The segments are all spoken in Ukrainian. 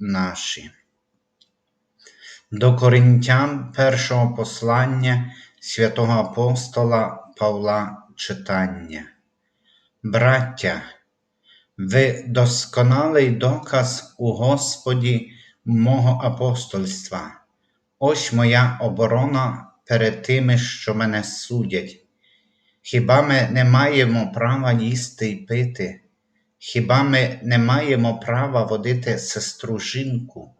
наші. До Коринтян першого послання святого апостола Павла читання. Браття, ви досконалий доказ у Господі мого апостольства. Ось моя оборона перед тими, що мене судять. Хіба ми не маємо права їсти й пити? Хіба ми не маємо права водити сестру жінку,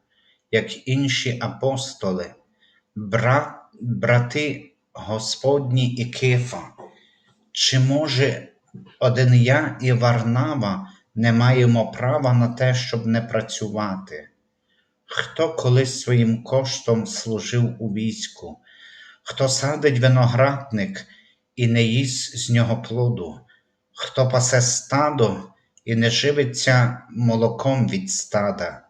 як інші апостоли, брат, брати Господні і Кифа? Чи може один я і Варнава не маємо права на те, щоб не працювати? Хто колись своїм коштом служив у війську, хто садить виноградник і не їсть з нього плоду, хто пасе стадо і не живиться молоком від стада.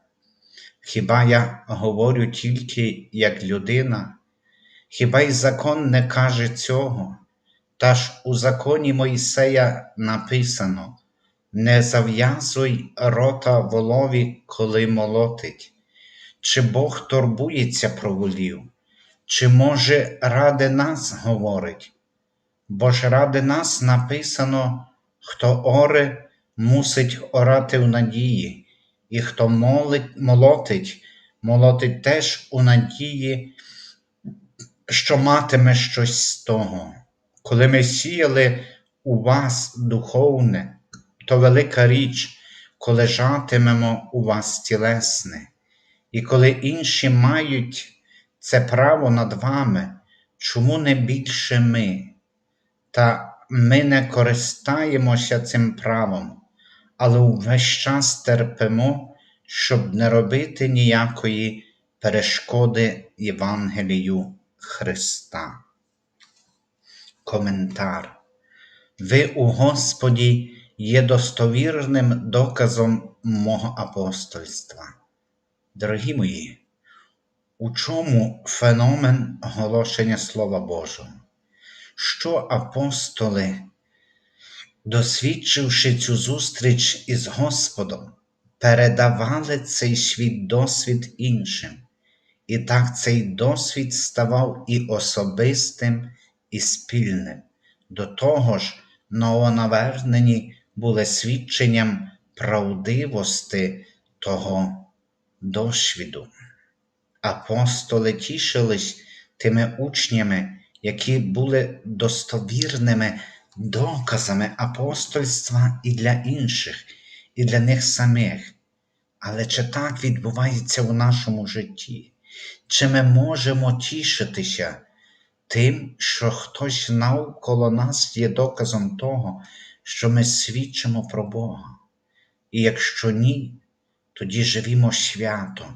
Хіба я говорю тільки як людина, хіба й закон не каже цього? Та ж у законі Мойсея написано: не зав'язуй рота волові, коли молотить, чи Бог турбується про волів, чи, може, ради нас говорить, бо ж ради нас написано, хто оре, мусить орати в надії, і хто молить, молотить, молотить теж у надії, що матиме щось з того. Коли ми сіяли у вас духовне, то велика річ, коли жатимемо у вас тілесне, і коли інші мають це право над вами, чому не більше ми? Та ми не користаємося цим правом але увесь час терпимо, щоб не робити ніякої перешкоди Євангелію Христа. Коментар. Ви у Господі є достовірним доказом мого апостольства. Дорогі мої, у чому феномен оголошення Слова Божого? Що апостоли досвідчивши цю зустріч із Господом, передавали цей свій досвід іншим, і так цей досвід ставав і особистим, і спільним. До того ж, новонавернені були свідченням правдивості того досвіду. Апостоли тішились тими учнями, які були достовірними доказами апостольства і для інших, і для них самих. Але чи так відбувається в нашому житті? Чи ми можемо тішитися тим, що хтось навколо нас є доказом того, що ми свідчимо про Бога? І якщо ні, тоді живімо свято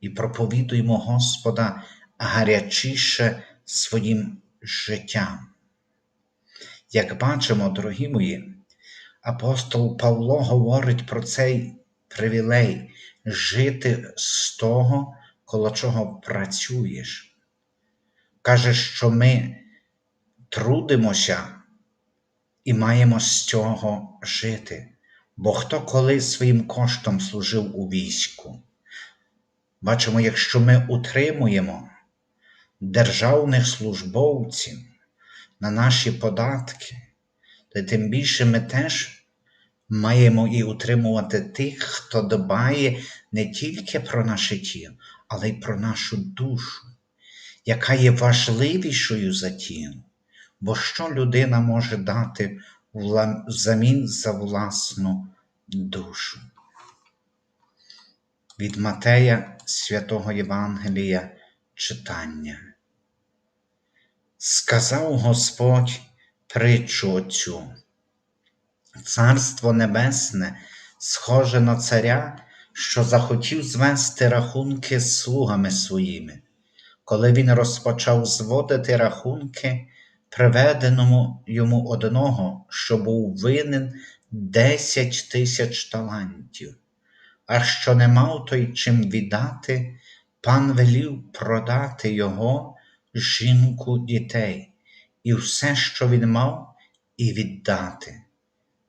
і проповідуємо Господа гарячіше своїм життям. Як бачимо, дорогі мої, апостол Павло говорить про цей привілей жити з того, коло чого працюєш. Каже, що ми трудимося і маємо з цього жити, бо хто коли своїм коштом служив у війську. Бачимо, якщо ми утримуємо державних службовців, на наші податки, то тим більше ми теж маємо і утримувати тих, хто дбає не тільки про наше тіло, але й про нашу душу, яка є важливішою за тіло. Бо що людина може дати взамін за власну душу? Від Матея святого Євангелія читання. Сказав Господь притчу оцю. Царство Небесне схоже на царя, що захотів звести рахунки з слугами своїми. Коли він розпочав зводити рахунки, приведеному йому одного, що був винен десять тисяч талантів, а що не мав той чим віддати, пан велів продати його, жінку, дітей, і все, що він мав, і віддати.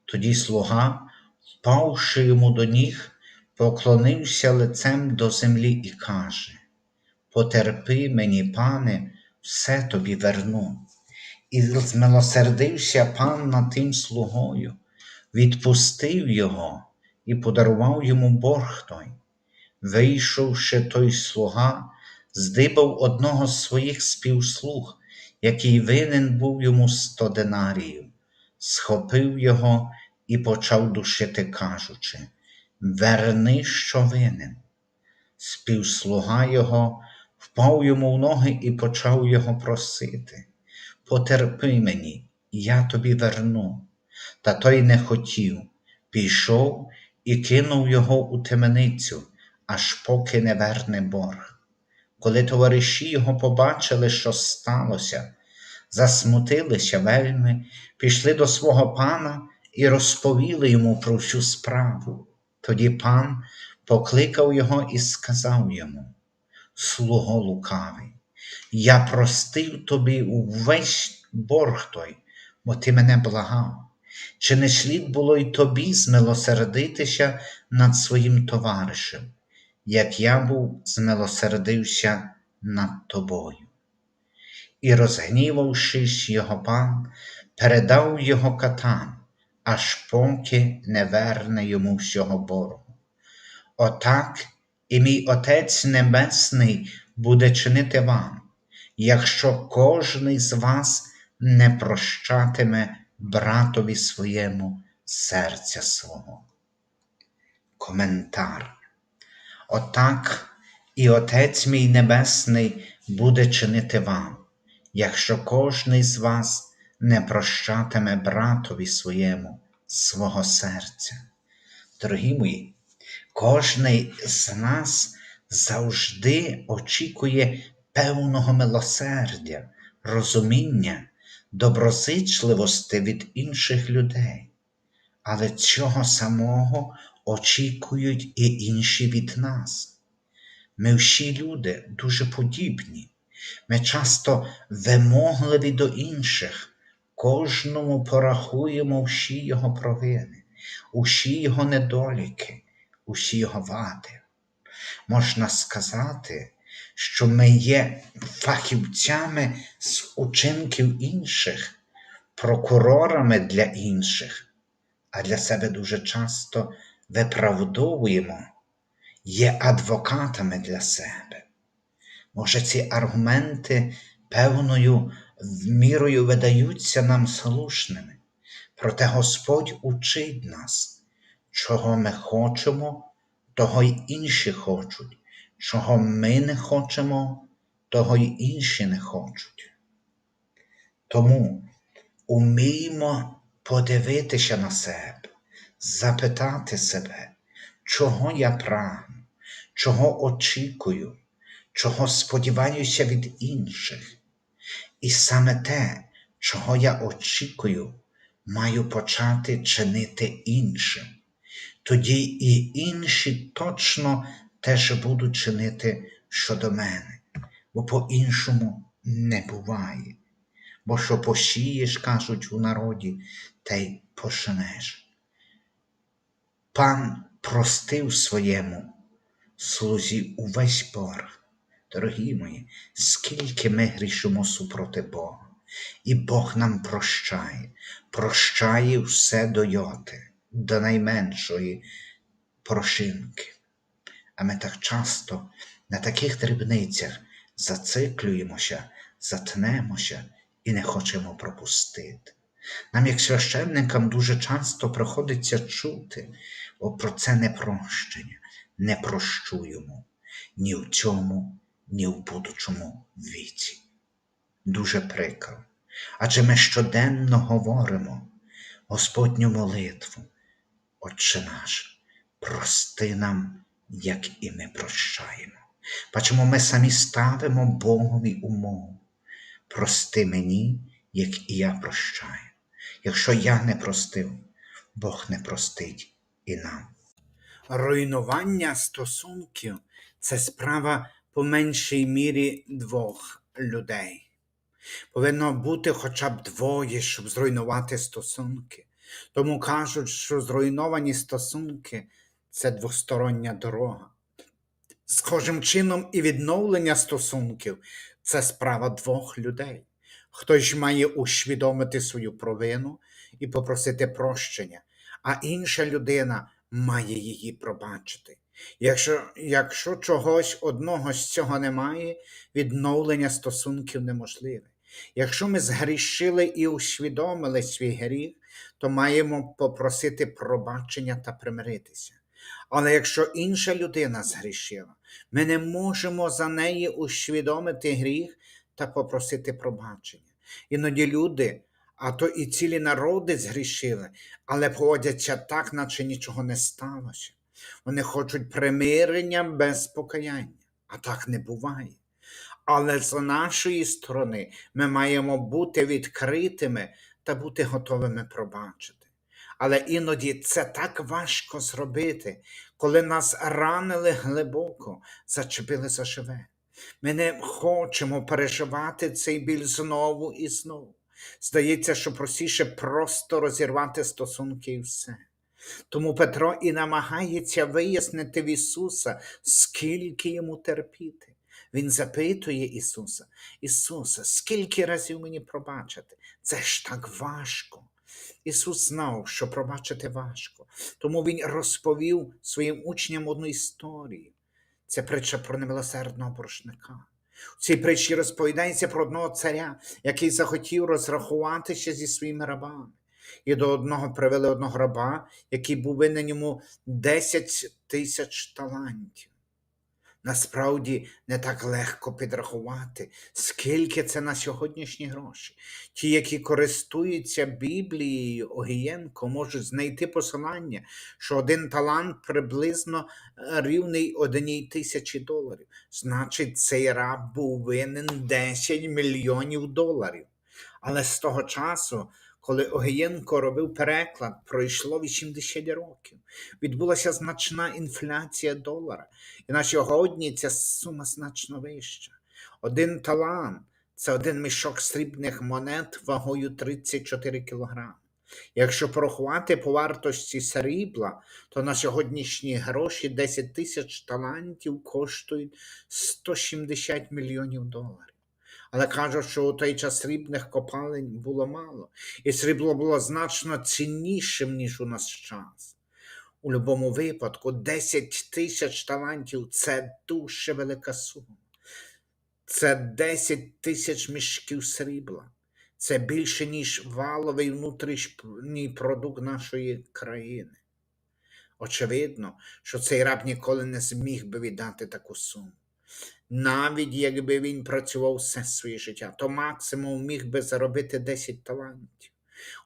Тоді слуга, впавши йому до ніг, поклонився лицем до землі і каже: Потерпи мені, пане, все тобі верну. І змилосердився пан над тим слугою, відпустив його і подарував йому борг той. Вийшовши той слуга, здибав одного з своїх співслуг, який винен був йому сто динаріїв, схопив його і почав душити, кажучи: Верни, що винен. Співслуга його впав йому в ноги і почав його просити. Потерпи мені, я тобі верну. Та той не хотів, пішов і кинув його у темницю, аж поки не верне борг. Коли товариші його побачили, що сталося, засмутилися вельми, пішли до свого пана і розповіли йому про всю справу. Тоді пан покликав його і сказав йому: Слуго лукавий, я простив тобі увесь борг той, бо ти мене благав. Чи не слід було й тобі змилосердитися над своїм товаришем, як я був змилосердився над тобою? І, розгнівавшись його пан, передав його катам, аж поки не верне йому всього боргу. Отак і мій Отець Небесний буде чинити вам, якщо кожний з вас не прощатиме братові своєму серця свого. Коментар. Отак і Отець мій Небесний буде чинити вам, якщо кожний з вас не прощатиме братові своєму свого серця. Дорогі мої, кожний з нас завжди очікує певного милосердя, розуміння, доброзичливості від інших людей, але цього самого очікують і інші від нас. Ми всі люди дуже подібні, ми часто вимогливі до інших, кожному порахуємо всі його провини, усі його недоліки, усі його вади. Можна сказати, що ми є фахівцями з учинків інших, прокурорами для інших, а для себе дуже часто виправдовуємо, є адвокатами для себе. Може, ці аргументи певною мірою видаються нам слушними, проте Господь учить нас, чого ми хочемо, того й інші хочуть, чого ми не хочемо, того й інші не хочуть. Тому уміймо подивитися на себе, запитати себе, чого я прагну, чого очікую, чого сподіваюся від інших. І саме те, чого я очікую, маю почати чинити іншим. Тоді і інші точно теж будуть чинити щодо мене, бо по-іншому не буває. Бо що посієш, кажуть у народі, та й пошенеш. Пан простив своєму слузі увесь борг. Дорогі мої, скільки ми грішимо супроти Бога, і Бог нам прощає, прощає все до йоти, до найменшої прошинки. А ми так часто на таких дрібницях зациклюємося, затнемося і не хочемо пропустити. Нам, як священникам, дуже часто приходиться чути про це непрощення, не прощуємо ні в цьому, ні в будучому віці. Дуже прикро. Адже ми щоденно говоримо Господню молитву, Отче наш, прости нам як і ми прощаємо. Бачимо, ми самі ставимо Богові умову. Прости мені, як і я прощаю. Якщо я не простив, Бог не простить і нам. Руйнування стосунків це справа по меншій мірі двох людей. Повинно бути хоча б двоє, щоб зруйнувати стосунки. Тому кажуть, що зруйновані стосунки це двостороння дорога. Схожим чином, і відновлення стосунків це справа двох людей. Хтось має усвідомити свою провину і попросити прощення, а інша людина має її пробачити. Якщо, якщо чогось одного з цього немає, відновлення стосунків неможливе. Якщо ми згрішили і усвідомили свій гріх, то маємо попросити пробачення та примиритися. Але якщо інша людина згрішила, ми не можемо за неї усвідомити гріх та попросити пробачення. Іноді люди, а то і цілі народи згрішили, але поводяться так, наче нічого не сталося. Вони хочуть примирення без покаяння, а так не буває. Але з нашої сторони ми маємо бути відкритими та бути готовими пробачити. Але іноді це так важко зробити, коли нас ранили глибоко, зачепили за живе. Ми не хочемо переживати цей біль знову і знову. Здається, що простіше просто розірвати стосунки і все. Тому Петро і намагається вияснити в Ісуса, скільки йому терпіти. Він запитує Ісуса, Ісуса, скільки разів мені пробачити? Це ж так важко. Ісус знав, що пробачити важко, тому Він розповів своїм учням одну історію. Це притча про немилосердного боржника. У цій притчі розповідається про одного царя, який захотів розрахуватися зі своїми рабами. І до одного привели одного раба, який був винен йому 10 тисяч талантів. Насправді не так легко підрахувати, скільки це на сьогоднішні гроші. Ті, які користуються Біблією Огієнко, можуть знайти посилання, що один талант приблизно е, рівний одній тисячі доларів. Значить, цей раб був винен 10 мільйонів доларів. Але з того часу, коли Огієнко робив переклад, пройшло 80 років. Відбулася значна інфляція долара. І на сьогодні ця сума значно вища. Один талант це один мішок срібних монет вагою 34 кг. Якщо порахувати по вартості срібла, то на сьогоднішні гроші 10 тисяч талантів коштують 170 мільйонів доларів. Але кажуть, що у той час срібних копалень було мало, і срібло було значно ціннішим, ніж у нас час. У будь-якому випадку 10 тисяч талантів це дуже велика сума. Це 10 тисяч мішків срібла. Це більше, ніж валовий внутрішній продукт нашої країни. Очевидно, що цей раб ніколи не зміг би віддати таку суму. Навіть якби він працював все своє життя, то максимум міг би заробити 10 талантів.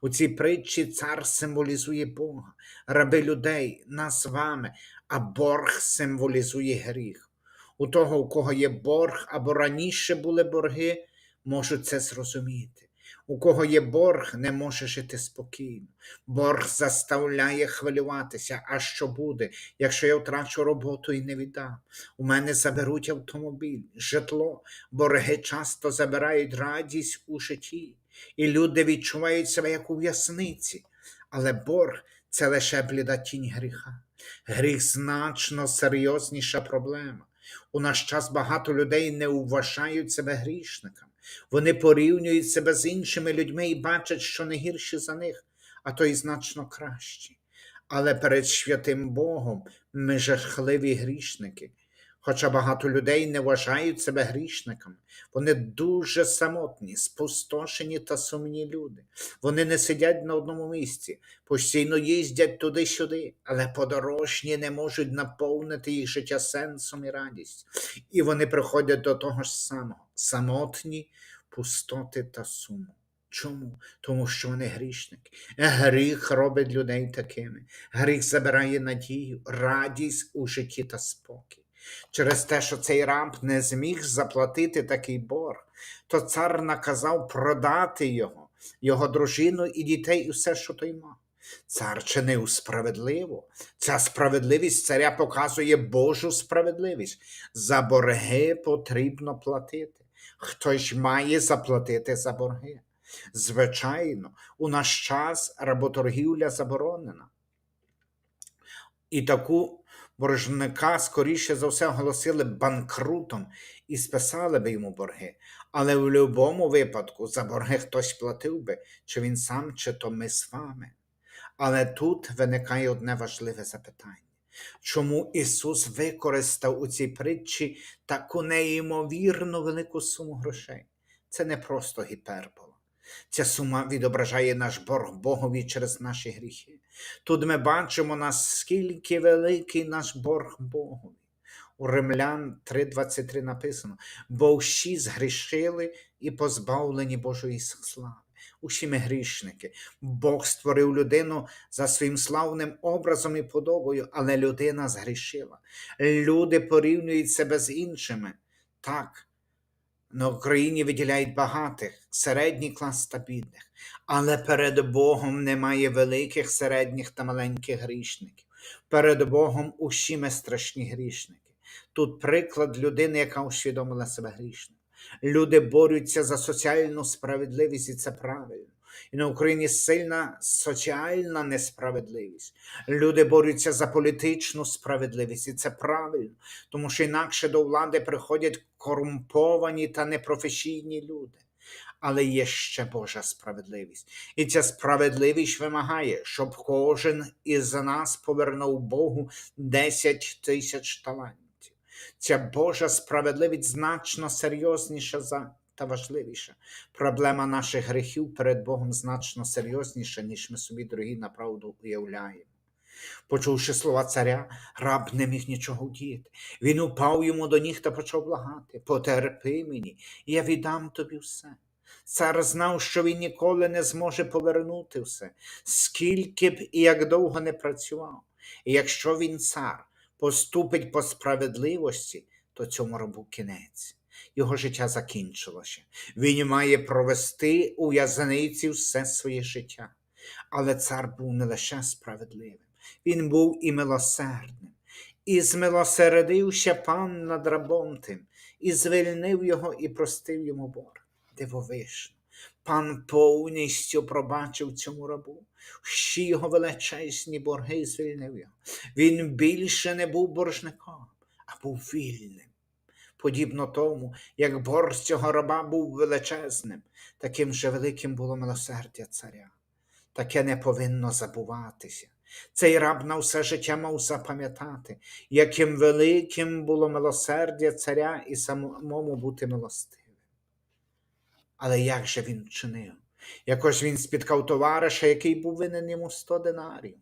У цій притчі цар символізує Бога, раби людей, нас з вами, а борг символізує гріх. У того, у кого є борг або раніше були борги, можуть це зрозуміти. У кого є борг, не може жити спокійно. Борг заставляє хвилюватися. А що буде, якщо я втрачу роботу і не віддам? У мене заберуть автомобіль, житло, борги часто забирають радість у житті, і люди відчувають себе як у в'язниці. Але борг це лише бліда тінь гріха. Гріх значно серйозніша проблема. У наш час багато людей не вважають себе грішниками. Вони порівнюють себе з іншими людьми і бачать, що не гірші за них, а то й значно кращі. Але перед святим Богом ми жахливі грішники. Хоча багато людей не вважають себе грішниками, вони дуже самотні, спустошені та сумні люди. Вони не сидять на одному місці, постійно їздять туди-сюди, але подорожні не можуть наповнити їх життя сенсом і радістю. І вони приходять до того ж самого самотні, пустоти та суму. Чому? Тому що вони грішники. Гріх робить людей такими. Гріх забирає надію, радість у житті та спокій. Через те, що цей раб не зміг заплатити такий борг, то цар наказав продати його, його дружину і дітей, і все, що той мав. Цар чинив справедливо. Ця справедливість царя показує Божу справедливість. За борги потрібно платити. Хтось має заплатити за борги. Звичайно, у наш час работоргівля заборонена. І таку боржника, скоріше за все, оголосили банкрутом і списали би йому борги. Але в будь-якому випадку за борги хтось платив би, чи він сам, чи то ми з вами. Але тут виникає одне важливе запитання. Чому Ісус використав у цій притчі таку неймовірно велику суму грошей? Це не просто гіпербола. Ця сума відображає наш борг Богові через наші гріхи. Тут ми бачимо, наскільки великий наш борг Богові. У Римлян 3:23 написано: бо всі згрішили і позбавлені Божої слави. Усі ми грішники. Бог створив людину за своїм славним образом і подобою, але людина згрішила. Люди порівнюють себе з іншими. Так, на Україні виділяють багатих, середній клас та бідних, але перед Богом немає великих, середніх та маленьких грішників. Перед Богом усі ми страшні грішники. Тут приклад людини, яка усвідомила себе грішною. Люди борються за соціальну справедливість, і це правильно. І на Україні сильна соціальна несправедливість. Люди борються за політичну справедливість, і це правильно, тому що інакше до влади приходять корумповані та непрофесійні люди. Але є ще Божа справедливість. І ця справедливість вимагає, щоб кожен із нас повернув Богу 10 тисяч талантів. Ця Божа справедливість значно серйозніша за та важливіша. Проблема наших гріхів перед Богом значно серйозніша, ніж ми собі, дорогі, направду уявляємо. Почувши слова царя, раб не міг нічого вдіяти. Він упав йому до ніг та почав благати: Потерпи мені, я віддам тобі все. Цар знав, що він ніколи не зможе повернути все, скільки б і як довго не працював. І якщо він цар поступить по справедливості, то цьому рабу кінець. Його життя закінчилося. Він має провести у в'язниці все своє життя. Але цар був не лише справедливим, він був і милосердним. І змилосердився пан над рабом тим, і звільнив його, і простив йому борг. Дивовижно. Пан повністю пробачив цьому рабу. Всі його величезні борги звільнив його. Він більше не був боржником, а був вільним. Подібно тому, як борг цього раба був величезним, таким же великим було милосердя царя. Таке не повинно забуватися. Цей раб на все життя мав запам'ятати, яким великим було милосердя царя і самому бути милостивим. Але як же він чинив? Якось він спіткав товариша, який був винен йому 100 динарів.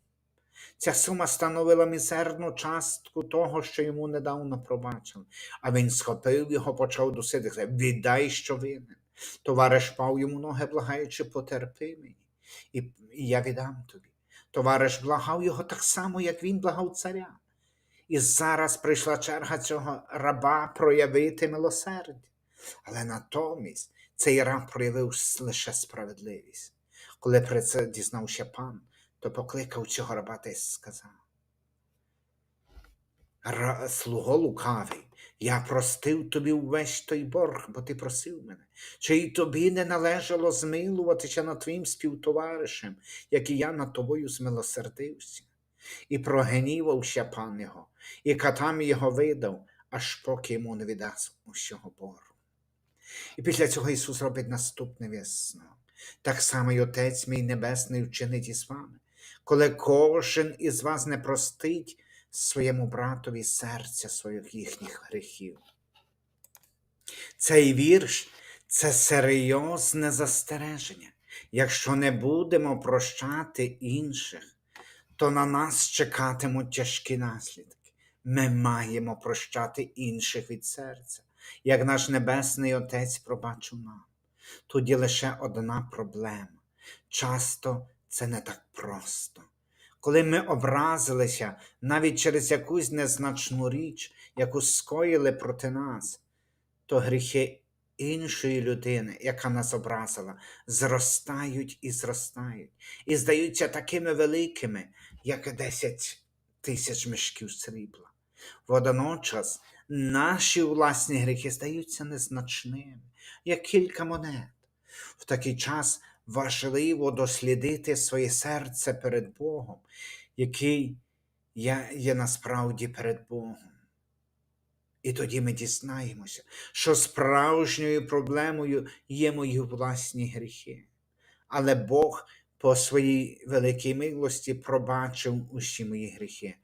Ця сума становила мізерну частку того, що йому недавно пробачили. А він схопив його, почав дусити. Віддай, що винен. Товариш пав йому ноги, благаючи, потерпи мені, і, і я віддам тобі. Товариш благав його так само, як він благав царя. І зараз прийшла черга цього раба проявити милосердя. Але натомість цей раб проявив лише справедливість. Коли про це дізнався пан, то покликав цього раба та й сказав. Слуго лукавий, я простив тобі увесь той борг, бо ти просив мене. Чи й тобі не належало змилуватися над твоїм співтоваришем, як і я над тобою змилосердився? І прогнівався пан його, і катам його видав, аж поки йому не віддасть усього боргу. І після цього Ісус робить наступне висновок. Так само й Отець мій Небесний вчинить із вами, коли кожен із вас не простить своєму братові серця своїх їхніх гріхів. Цей вірш це серйозне застереження. Якщо не будемо прощати інших, то на нас чекатимуть тяжкі наслідки. Ми маємо прощати інших від серця, як наш Небесний Отець пробачив нам. Є лише одна проблема. Часто це не так просто. Коли ми образилися навіть через якусь незначну річ, яку скоїли проти нас, то гріхи іншої людини, яка нас образила, зростають і зростають, і здаються такими великими, як і 10 тисяч мішків срібла. Водночас наші власні гріхи здаються незначними, як кілька монет. В такий час важливо дослідити своє серце перед Богом, який я є насправді перед Богом. І тоді ми дізнаємося, що справжньою проблемою є мої власні гріхи. Але Бог по своїй великій милості пробачив усі мої гріхи.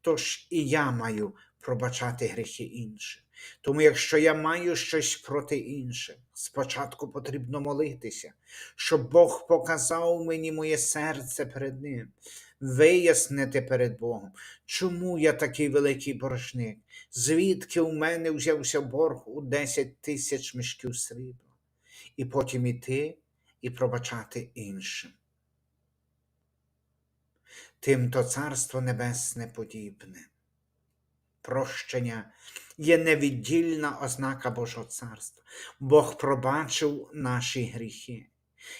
Тож і я маю пробачати гріхи інших. Тому якщо я маю щось проти інших, спочатку потрібно молитися, щоб Бог показав мені моє серце перед Ним, вияснити перед Богом, чому я такий великий боржник, звідки у мене взявся борг у 10 тисяч мішків срібла, і потім іти і пробачати іншим. Тим то Царство Небесне подібне. Прощення є невіддільна ознака Божого царства. Бог пробачив наші гріхи,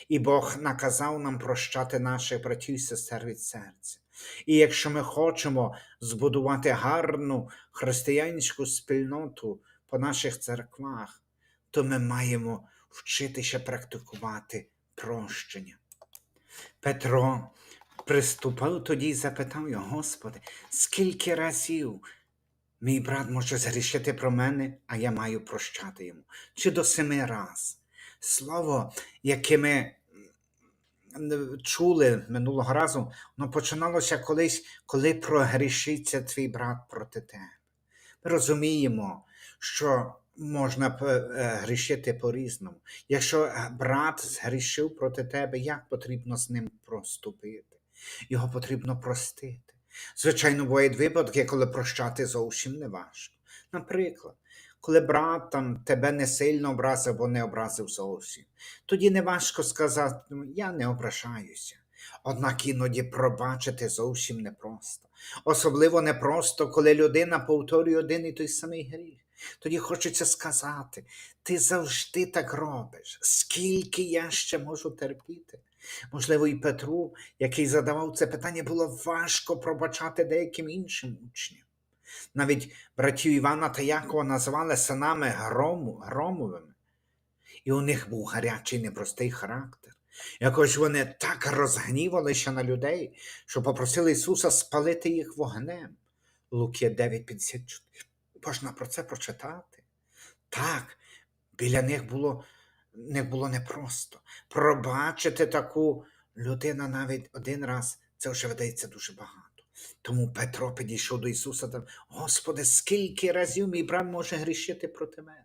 і Бог наказав нам прощати наших братів і сестер від серця. І якщо ми хочемо збудувати гарну християнську спільноту по наших церквах, то ми маємо вчитися практикувати прощення. Петро приступав тоді і запитав його, Господи, скільки разів мій брат може згрішити про мене, а я маю прощати йому? Чи до семи раз? Слово, яке ми чули минулого разу, воно починалося колись, коли прогрішиться твій брат проти тебе. Ми розуміємо, що можна е, грішити по-різному. Якщо е, брат згрішив проти тебе, як потрібно з ним проступити? Його потрібно простити. Звичайно, бувають випадки, коли прощати зовсім не важко. Наприклад, коли брат там тебе не сильно образив, бо не образив зовсім, тоді не важко сказати, «Ну, я не ображаюся. Однак іноді пробачити зовсім непросто. Особливо непросто, коли людина повторює один і той самий гріх. Тоді хочеться сказати: ти завжди так робиш, скільки я ще можу терпіти. Можливо, і Петру, який задавав це питання, було важко пробачати деяким іншим учням. Навіть братів Івана та Якова називали синами грому, громовими, і у них був гарячий непростий характер. Якось вони так розгнівалися на людей, що попросили Ісуса спалити їх вогнем. Луки 9,54. Можна про це прочитати. Так, біля них було, них було непросто. Пробачити таку людину навіть один раз, це вже видається дуже багато. Тому Петро підійшов до Ісуса та Господи, скільки разів мій брат може грішити проти мене?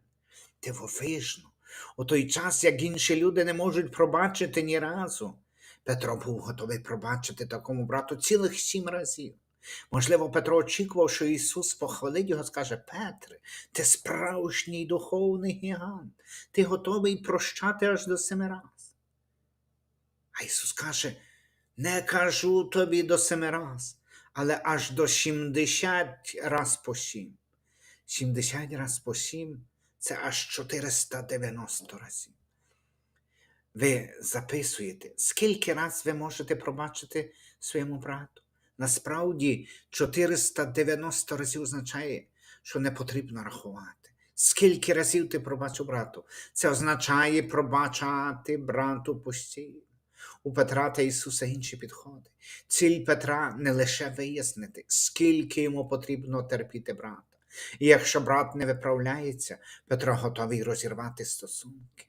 Дивовижно. У той час, як інші люди не можуть пробачити ні разу, Петро був готовий пробачити такому брату цілих сім разів. Можливо, Петро очікував, що Ісус похвалить його, скаже: Петре, ти справжній духовний гігант, ти готовий прощати аж до семи раз. А Ісус каже: не кажу тобі до семи раз, але аж до сімдесят раз по сім. Сімдесят раз по сім це аж 490 разів. Ви записуєте, скільки раз ви можете пробачити своєму брату? Насправді 490 разів означає, що не потрібно рахувати. Скільки разів ти пробачив брату? Це означає пробачати брату постійно. У Петра та Ісуса інші підходи. Ціль Петра не лише вияснити, скільки йому потрібно терпіти брата. І якщо брат не виправляється, Петро готовий розірвати стосунки.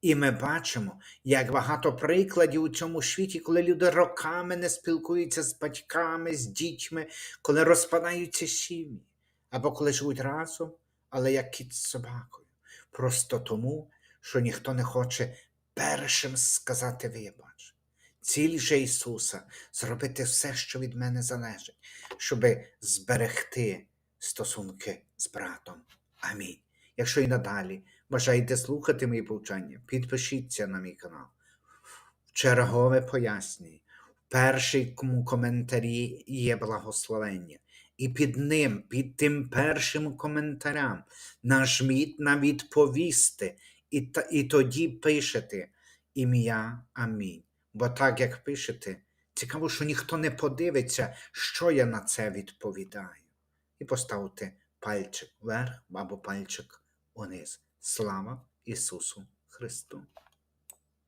І ми бачимо, як багато прикладів у цьому світі, коли люди роками не спілкуються з батьками, з дітьми, коли розпадаються сім'ї, або коли живуть разом, але як кіт з собакою. Просто тому, що ніхто не хоче першим сказати вибач. Ціль же Ісуса зробити все, що від мене залежить, щоби зберегти стосунки з братом. Амінь. Якщо і надалі Бажаєте слухати мої повчання? Підпишіться на мій канал. Чергове пояснюю. В першому коментарі є благословення. І під ним, під тим першим коментарем, нажміть на відповісти, і, та, і тоді пишете ім'я Амінь. Бо так як пишете, цікаво, що ніхто не подивиться, що я на це відповідаю. І поставте пальчик вверх або пальчик униз. Слава Ісусу Христу!